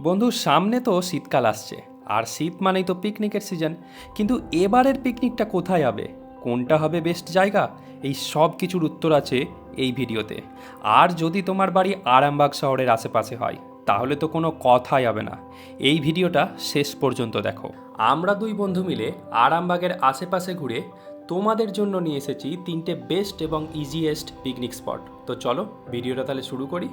বন্ধু, সামনে তো শীতকাল আসছে। আর শীত মানেই তো পিকনিকের সিজন কিন্তু এবারের পিকনিকটা কোথায় হবে? কোনটা হবে বেস্ট জায়গা? এই সব কিছুর উত্তর আছে এই ভিডিওতে। আর যদি তোমার বাড়ি আরামবাগ শহরের আশেপাশে হয়, তাহলে তো কোনো কথাই হবে না। এই ভিডিওটা শেষ পর্যন্ত দেখো। আমরা দুই বন্ধু মিলে আরামবাগের আশেপাশে ঘুরে তোমাদের জন্য নিয়ে এসেছি তিনটে বেস্ট এবং ইজিয়েস্ট পিকনিক স্পট তো চলো, ভিডিওটা তাহলে শুরু করি।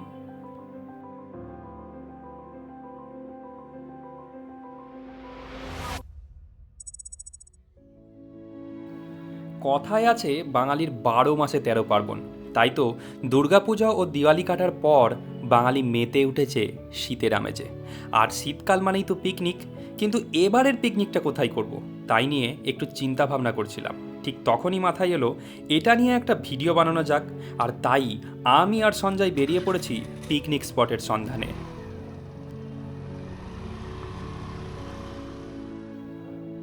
কথায় আছে বাঙালির বারো মাসে তেরো পার্বণ। তাই তো দুর্গাপূজা ও দিওয়ালি কাটার পর বাঙালি মেতে উঠেছে শীতের আমেজে আর শীতকাল মানেই তো পিকনিক কিন্তু এবারের পিকনিকটা কোথায় করব? তাই নিয়ে একটু চিন্তা ভাবনা করছিলাম। ঠিক তখনই মাথায় এলো, এটা নিয়ে একটা ভিডিও বানানো যাক। আর তাই আমি আর সঞ্জয় বেরিয়ে পড়েছি পিকনিক স্পটের সন্ধানে।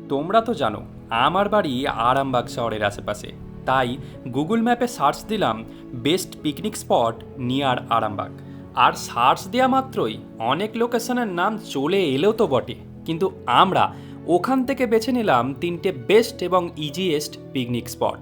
তোমরা তো জানো আমার বাড়ি আরামবাগ শহরের আশেপাশে। তাই গুগল ম্যাপে সার্চ দিলাম, best picnic spot near Arambagh. আর সার্চ দেওয়া মাত্রই অনেক লোকেশনের নাম চলে এলেও তো বটে। কিন্তু আমরা ওখান থেকে বেছে নিলাম তিনটে বেস্ট এবং ইজিয়েস্ট পিকনিক স্পট।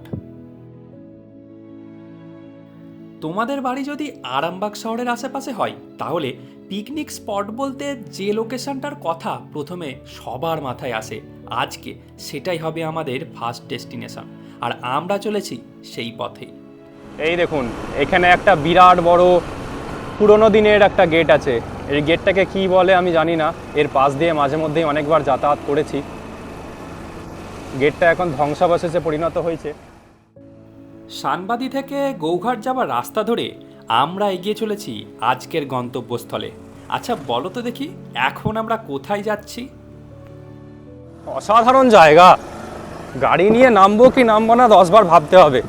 তোমাদের বাড়ি যদি আরামবাগ শহরের আশেপাশে হয়, তাহলে পিকনিক স্পট বলতে যে লোকেশনটার কথা প্রথমে সবার মাথায় আসে আজকে সেটাই হবে আমাদের ফার্স্ট ডেস্টিনেশন আর আমরা চলেছি সেই পথেই এই দেখুন এখানে একটা বিরাট বড় পুরনো দিনের একটা গেট আছে। এই গেটটাকে কি বলে আমি জানি না। এর পাশ দিয়ে মাঝে মধ্যেই অনেকবার যাতায়াত করেছি। গেটটা এখন ধ্বংসাবশেষে পরিণত হয়েছে। শানবাদি থেকে গৌঘাট যাওয়ার রাস্তা ধরে আমরা এগিয়ে চলেছি আজকের গন্তব্যস্থলে। আচ্ছা বলো তো দেখি, এখন আমরা কোথায় যাচ্ছি? অসাধারণ জায়গা। গাড়ি নিয়ে নামবো কি নামবো না দশবার ভাবতে হবে।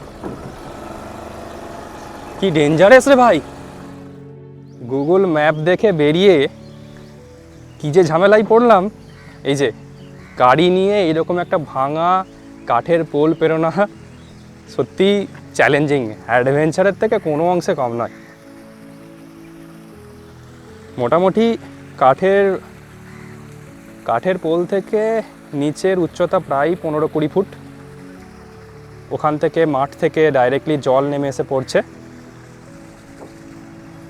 কি ডেঞ্জারাস রে ভাই। গুগল ম্যাপ দেখে বেরিয়ে কি যে ঝামেলায় পড়লাম। এই যে, গাড়ি নিয়ে এরকম একটা ভাঙা কাঠের পোল পেরোনা। সত্যি চ্যালেঞ্জিং অ্যাডভেঞ্চারের থেকে কোনো অংশে কম নয়। মোটামুটি কাঠের কাঠের পোল থেকে নিচের উচ্চতা প্রায় পনেরো কুড়ি ফুট। ওখান থেকে মাঠ থেকে ডাইরেক্টলি জল নেমে এসে পড়ছে।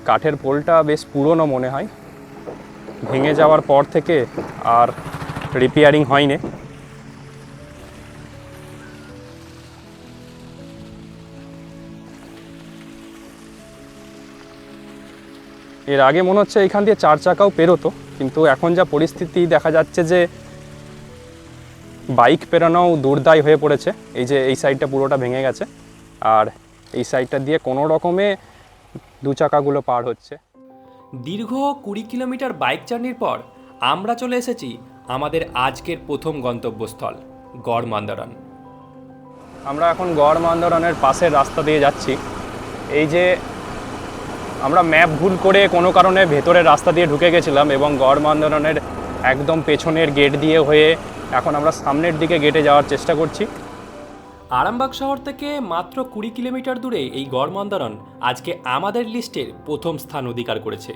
কাঠের পোলটা বেশ পুরনো মনে হয়। ভেঙে যাওয়ার পর থেকে আর রিপেয়ারিং হয়নি। এর আগে মনে হচ্ছে এখান দিয়ে চার চাকাও পেরোতো কিন্তু এখন যা পরিস্থিতি দেখা যাচ্ছে যে বাইক পেরানোও দুর্দায় হয়ে পড়েছে। এই যে এই সাইডটা পুরোটা ভেঙে গেছে আর এই সাইডটা দিয়ে কোনো রকমে দু চাকাগুলো পার হচ্ছে। দীর্ঘ কুড়ি কিলোমিটার বাইক জার্নির পর আমরা চলে এসেছি আমাদের আজকের প্রথম গন্তব্যস্থল গড় মান্দারণ আমরা এখন গড় মান্দরনের পাশের রাস্তা দিয়ে যাচ্ছি। এই যে আমরা ম্যাপ ভুল করে কোনো কারণে ভেতরের রাস্তা দিয়ে ঢুকে গেছিলাম এবং গড় মান্দরনের একদম পেছনের গেট দিয়ে হয়ে এখন আমরা সামনের দিকে গেটে যাওয়ার চেষ্টা করছি। আরামবাগ শহর থেকে মাত্র কুড়ি কিলোমিটার দূরে এই গড় মান্দারণ আজকে আমাদের লিস্টের প্রথম স্থান অধিকার করেছে।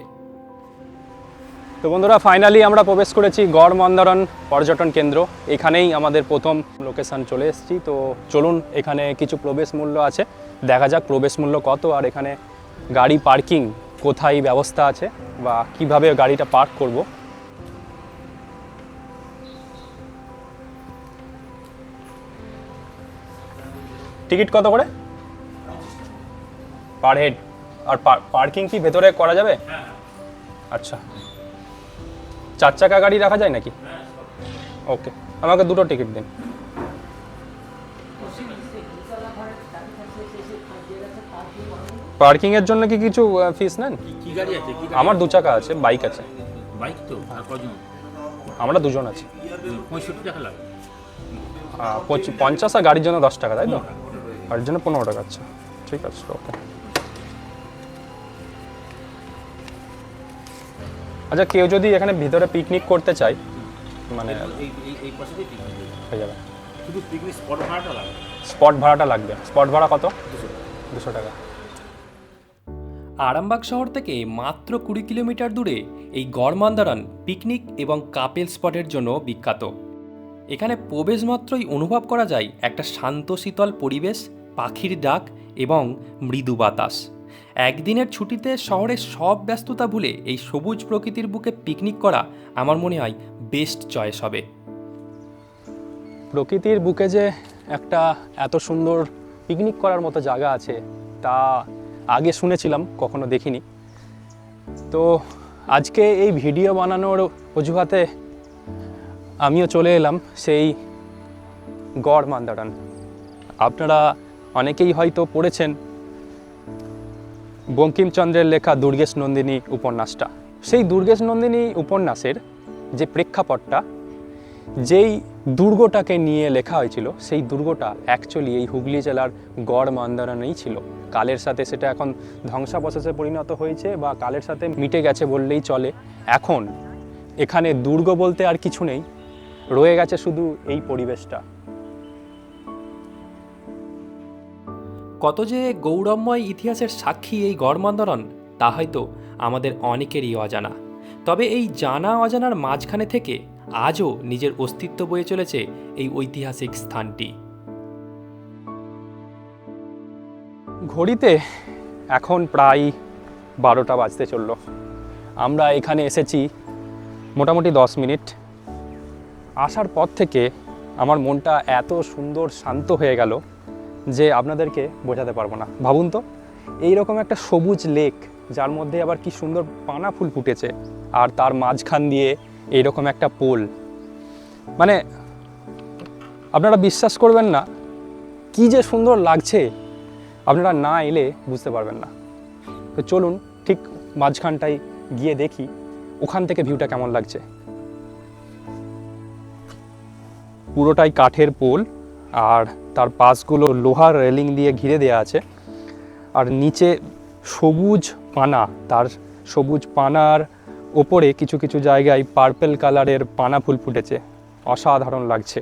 তো বন্ধুরা ফাইনালি আমরা প্রবেশ করেছি গড় মন্দারণ পর্যটন কেন্দ্র। এখানেই আমাদের প্রথম লোকেশন চলে এসেছি। তো চলুন এখানে কিছু প্রবেশ মূল্য আছে। দেখা যাক প্রবেশ মূল্য কত আর এখানে গাড়ি পার্কিং কোথায় ব্যবস্থা আছে বা কীভাবে গাড়িটা পার্ক করব? টিকিট কত করে? Per head. আর পার্কিং কি ভেতরে করা যাবে? আচ্ছা। চার চাকা গাড়ি রাখা যায় নাকি? ওকে আমাকে দুটো টিকিট দিন। পার্কিং এর জন্য কি কিছু ফিস নেন? কি গাড়ি আছে? কি আমার দু চাকা আছে বাইক আছে। বাইক তো? আর কজন? আমরা দুজন আছি। পঁয়ষট্টি টাকা লাগে। পঁচি- পঞ্চাশ আর গাড়ির জন্য দশ টাকা তাই তো? গাড়ির জন্য পনেরো টাকা আচ্ছা ঠিক আছে ওকে আচ্ছা কেউ যদি এখানে ভিতরে পিকনিক করতে চায় মানে হয়ে যাবে। স্পট ভাড়াটা লাগবে। স্পট ভাড়া কত? দুশো টাকা। আরামবাগ শহর থেকে মাত্র কুড়ি কিলোমিটার দূরে এই গড়মান্দারান পিকনিক এবং কাপেল স্পটের জন্য বিখ্যাত। এখানে প্রবেশ মাত্রই অনুভব করা যায় একটা শান্ত, শীতল পরিবেশ, পাখির ডাক এবং মৃদু বাতাস। একদিনের ছুটিতে শহরের সব ব্যস্ততা ভুলে এই সবুজ প্রকৃতির বুকে পিকনিক করা আমার মনে হয় বেস্ট চয়েস হবে। প্রকৃতির বুকে যে একটা এত সুন্দর পিকনিক করার মতো জায়গা আছে, তা আগে শুনেছিলাম, কখনো দেখিনি। তো আজকে এই ভিডিও বানানোর অজুহাতে আমিও চলে এলাম সেই গড় মান্দারান আপনারা অনেকেই হয়তো পড়েছেন বঙ্কিমচন্দ্রের লেখা দুর্গেশ নন্দিনী উপন্যাসটা। সেই দুর্গেশ নন্দিনী উপন্যাসের যে প্রেক্ষাপটটা, যেই দুর্গটাকে নিয়ে লেখা হয়েছিল, সেই দুর্গটা অ্যাকচুয়ালি এই হুগলি জেলার গড় মান্দারানেই ছিল। কালের সাথে সেটা এখন ধ্বংসাবশেষে পরিণত হয়েছে বা কালের সাথে মিটে গেছে বললেই চলে। এখন এখানে দুর্গ বলতে আর কিছু নেই, রয়ে গেছে শুধু এই পরিবেশটা। কত যে গৌরবময় ইতিহাসের সাক্ষী এই গড় গড়মান্দরণ তা হয়তো আমাদের অনেকেরই অজানা। তবে এই জানা অজানার মাঝখানে থেকে আজও নিজের অস্তিত্ব বয়ে চলেছে এই ঐতিহাসিক স্থানটি। ঘড়িতে এখন প্রায় বারোটা বাজতে চলল। আমরা এখানে এসেছি মোটামুটি দশ মিনিট। আসার পর থেকে আমার মনটা এত সুন্দর শান্ত হয়ে গেল যে আপনাদেরকে বোঝাতে পারব না। ভাবুন তো, এইরকম একটা সবুজ লেক, যার মধ্যে আবার কি সুন্দর পানা ফুল ফুটেছে, আর তার মাঝখান দিয়ে এইরকম একটা পোল মানে আপনারা বিশ্বাস করবেন না, কি যে সুন্দর লাগছে, আপনারা না এলে বুঝতে পারবেন না। তো চলুন ঠিক মাঝখানটায় গিয়ে দেখি, ওখান থেকে ভিউটা কেমন লাগছে। পুরোটাই কাঠের পোল আর তার পাশগুলো লোহার রেলিং দিয়ে ঘিরে দেওয়া আছে। আর নিচে সবুজ পানা, তার সবুজ পানার ওপরে কিছু কিছু জায়গায় পার্পেল কালারের পানা ফুল ফুটেছে। অসাধারণ লাগছে।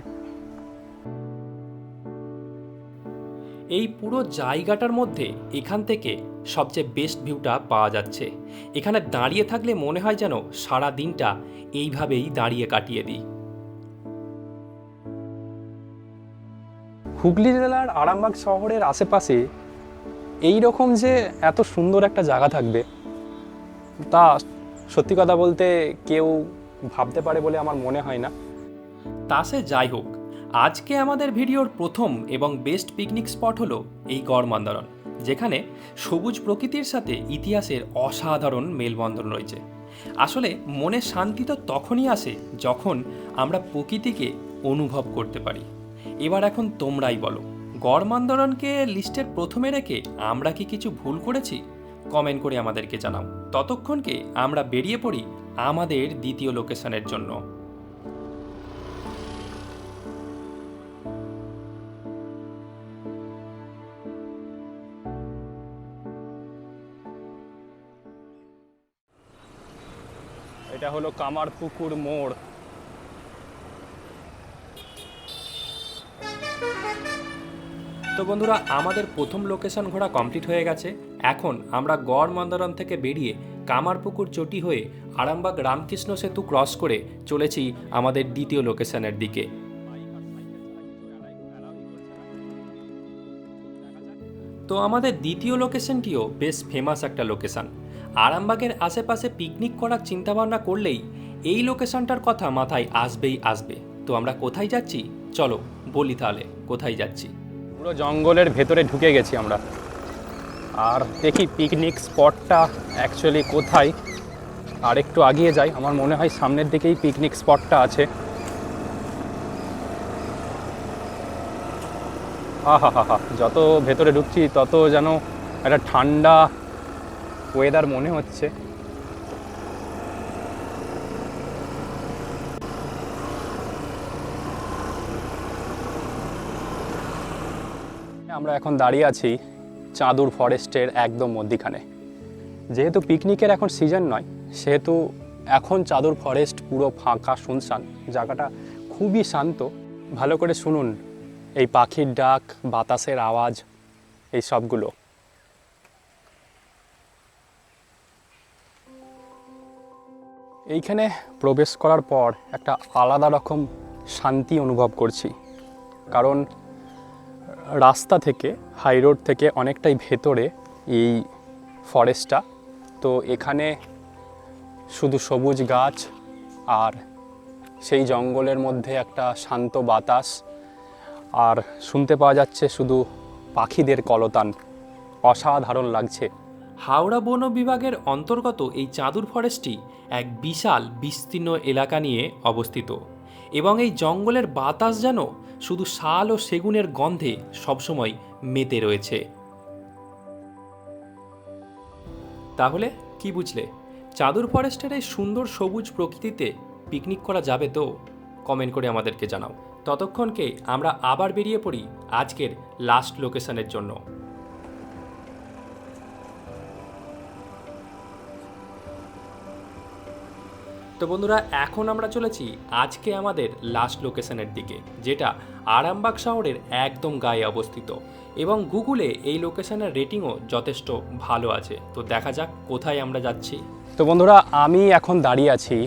এই পুরো জায়গাটার মধ্যে এখান থেকে সবচেয়ে বেস্ট ভিউটা পাওয়া যাচ্ছে। এখানে দাঁড়িয়ে থাকলে মনে হয় যেন সারা দিনটা এইভাবেই দাঁড়িয়ে কাটিয়ে দিই। হুগলি জেলার আরামবাগ শহরের আশেপাশে এই রকম যে এত সুন্দর একটা জায়গা থাকবে তা সত্যি কথা বলতে কেউ ভাবতে পারে বলে আমার মনে হয় না। তা সে যাই হোক, আজকে আমাদের ভিডিওর প্রথম এবং বেস্ট পিকনিক স্পট হলো এই গড় গড়মান্দারণ যেখানে সবুজ প্রকৃতির সাথে ইতিহাসের অসাধারণ মেলবন্ধন রয়েছে। আসলে মনে শান্তি তো তখনই আসে যখন আমরা প্রকৃতিকে অনুভব করতে পারি। এবার এখন তোমরাই বলো গড়মান্দরণকে লিস্টের প্রথমে রেখে আমরা কি কিছু ভুল করেছি? কমেন্ট করে আমাদেরকে জানাও। ততক্ষণকে আমরা বেরিয়ে পড়ি আমাদের দ্বিতীয় লোকেশনের জন্য? এটা হলো কামারপুকুর মোড়। তো বন্ধুরা আমাদের প্রথম লোকেশন ঘোরা কমপ্লিট হয়ে গেছে। এখন আমরা গড় মন্দারণ থেকে বেরিয়ে কামারপুকুর চটি হয়ে আরামবাগ রামকৃষ্ণ সেতু ক্রস করে চলেছি আমাদের দ্বিতীয় লোকেশনের দিকে। তো আমাদের দ্বিতীয় লোকেশনটিও বেশ ফেমাস একটা লোকেশন। আরামবাগের আশেপাশে পিকনিক করার চিন্তাভাবনা করলেই এই লোকেশনটার কথা মাথায় আসবেই আসবে। তো আমরা কোথায় যাচ্ছি? চলো বলি তাহলে, কোথায় যাচ্ছি? পুরো জঙ্গলের ভেতরে ঢুকে গেছি আমরা। আর দেখি পিকনিক স্পটটা অ্যাকচুয়ালি কোথায়? আর একটু আগিয়ে যাই, আমার মনে হয় সামনের দিকেই পিকনিক স্পটটা আছে। আহা হা হা যত ভেতরে ঢুকছি, তত যেন একটা ঠান্ডা ওয়েদার মনে হচ্ছে। আমরা এখন দাঁড়িয়ে আছি চাঁদুর ফরেস্টের একদম মধ্যিখানে। যেহেতু পিকনিকের এখন সিজন নয়, সেহেতু এখন চাদর ফরেস্ট পুরো ফাঁকা শুনশান। জায়গাটা খুবই শান্ত। ভালো করে শুনুন এই পাখির ডাক, বাতাসের আওয়াজ, এই সবগুলো। এইখানে প্রবেশ করার পর একটা আলাদা রকম শান্তি অনুভব করছি। কারণ রাস্তা থেকে হাই রোড থেকে অনেকটাই ভেতরে এই ফরেস্টটা তো এখানে শুধু সবুজ গাছ আর সেই জঙ্গলের মধ্যে একটা শান্ত বাতাস। আর শুনতে পাওয়া যাচ্ছে শুধু পাখিদের কলতান। অসাধারণ লাগছে। হাওড়া বন বিভাগের অন্তর্গত এই চাঁদুর ফরেস্টটি এক বিশাল, বিস্তীর্ণ এলাকা নিয়ে অবস্থিত। এবং এই জঙ্গলের বাতাস যেন শুধু শাল ও সেগুনের গন্ধে সবসময় মেতে রয়েছে। তাহলে কি বুঝলে? চাদুর ফরেস্টের এই সুন্দর সবুজ প্রকৃতিতে পিকনিক করা যাবে তো? কমেন্ট করে আমাদেরকে জানাও। ততক্ষণকে আমরা আবার বেরিয়ে পড়ি আজকের লাস্ট লোকেশনের জন্য। তো বন্ধুরা, এখন আমরা চলেছি আজকে আমাদের লাস্ট লোকেশনের দিকে, যেটা আরামবাগ শহরের একদম গায়ে অবস্থিত। এবং গুগলে এই লোকেশনের রেটিংও যথেষ্ট ভালো আছে। তো দেখা যাক কোথায় আমরা যাচ্ছি। তো বন্ধুরা, আমি এখন দাঁড়িয়ে আছি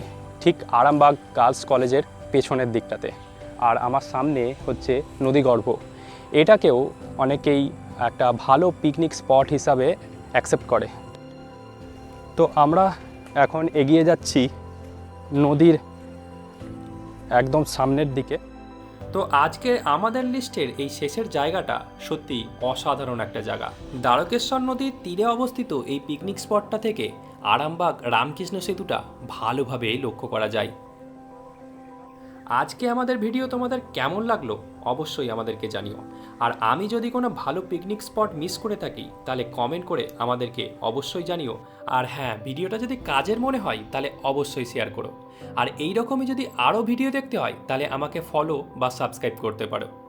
ঠিক আরামবাগ গার্লস কলেজের পেছনের দিকটাতে। আর আমার সামনে হচ্ছে নদীগর্ভ। এটাকেও অনেকেই একটা ভালো পিকনিক স্পট হিসাবে অ্যাকসেপ্ট করে। তো আমরা এখন এগিয়ে যাচ্ছি নদীর একদম সামনের দিকে। তো আজকে আমাদের লিস্টের এই শেষের জায়গাটা সত্যি অসাধারণ একটা জায়গা। দ্বারকেশ্বর নদীর তীরে অবস্থিত এই পিকনিক স্পটটা থেকে আরামবাগ রামকৃষ্ণ সেতুটা ভালোভাবে লক্ষ্য করা যায়। আজকে আমাদের ভিডিও তোমাদের কেমন লাগল অবশ্যই আমাদেরকে জানিও। আর আমি যদি কোনো ভালো পিকনিক স্পট মিস করে থাকি, তাহলে কমেন্ট করে আমাদেরকে অবশ্যই জানিও। আর হ্যাঁ ভিডিওটা যদি কাজের মনে হয়, তাহলে অবশ্যই শেয়ার করো। আর এই রকমই যদি আরও ভিডিও দেখতে হয়, তাহলে আমাকে ফলো বা সাবস্ক্রাইব করতে পারো।